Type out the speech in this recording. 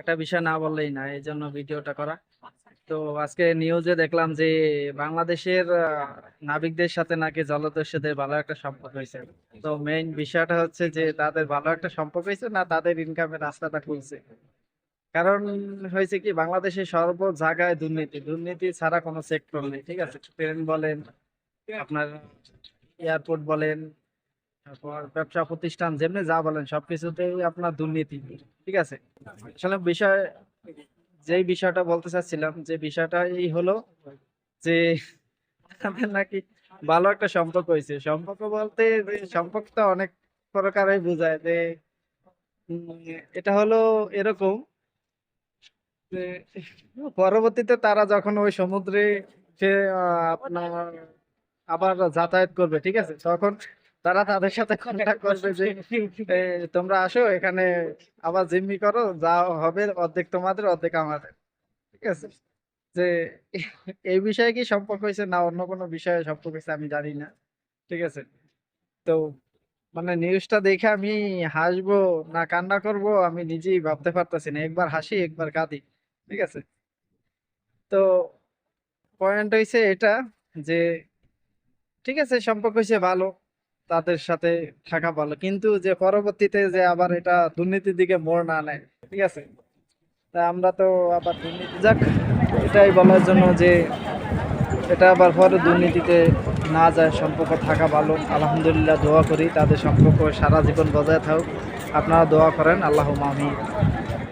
একটা বিষয় না বললেই না, এই জন্য ভিডিওটা করা। তো আজকে নিউজে দেখলাম যে বাংলাদেশের নাবিকদের সাথে নাকি জলদস্যুদের ভালো একটা সম্পর্ক হয়েছে। তো মেইন বিষয়টা হচ্ছে যে তাদের ভালো একটা সম্পর্ক হয়েছে না তাদের ইনকামের রাস্তাটা খুলছে। কারণ হয়েছে কি, বাংলাদেশে সর্ব জায়গায় দুর্নীতি। দুর্নীতি ছাড়া কোনো সেক্টর নেই, ঠিক আছে? ট্রেন বলেন, আপনার এয়ারপোর্ট বলেন তারপর ব্যবসা প্রতিষ্ঠান, যেমনি যা বলেন আপনার দুর্নীতি, ঠিক আছে? আসলে বিষয়, যেই বিষয়টা বলতে চাচ্ছিলাম, যে বিষয়টা এই হলো যে নাকি ভালো একটা সম্পর্ক হয়েছে। সম্পর্ক বলতে সম্পর্কটা অনেক প্রকারে বোঝায় যে এটা হলো এরকম পরবর্তীতে তারা যখন ওই সমুদ্রে সে আপনার আবার যাতায়াত করবে, ঠিক আছে? তখন তারা তাদের সাথে কন্ট্যাক্ট করবে যে তোমরা আসো, এখানে আবার জিম্মি করো, যা হবে অর্ধেক তোমাদের, অর্ধেক আমাদের। ঠিক আছে? যে, এই বিষয়ে কি সম্পর্ক হয়েছে না অন্য কোনো বিষয়ে সম্পর্ক হয়েছে আমি জানি না। ঠিক আছে? তো মানে নিউজটা দেখে আমি হাসবো না কান্না করব, আমি নিজেই ভাবতে পারতেছি না। একবার হাসি, একবার কাঁদি। ঠিক আছে? তো পয়েন্ট হয়েছে এটা যে, ঠিক আছে, সম্পর্ক হয়েছে ভালো। তাদের সাথে থাকা ভালো। কিন্তু যে পরবর্তীতে যে আবার এটা দুর্নীতির দিকে মোড় না নেয়, ঠিক আছে? তা আমরা তো আবার দুর্নীতি যাক, এটাই বলার জন্য যে এটা আবার পরে দুর্নীতিতে না যায়, সম্পর্ক থাকা ভালো। আলহামদুলিল্লাহ, দোয়া করি, তাদের সম্পর্ক সারা জীবন বজায় থাকুক। আপনারা দোয়া করেন, আল্লাহ মামি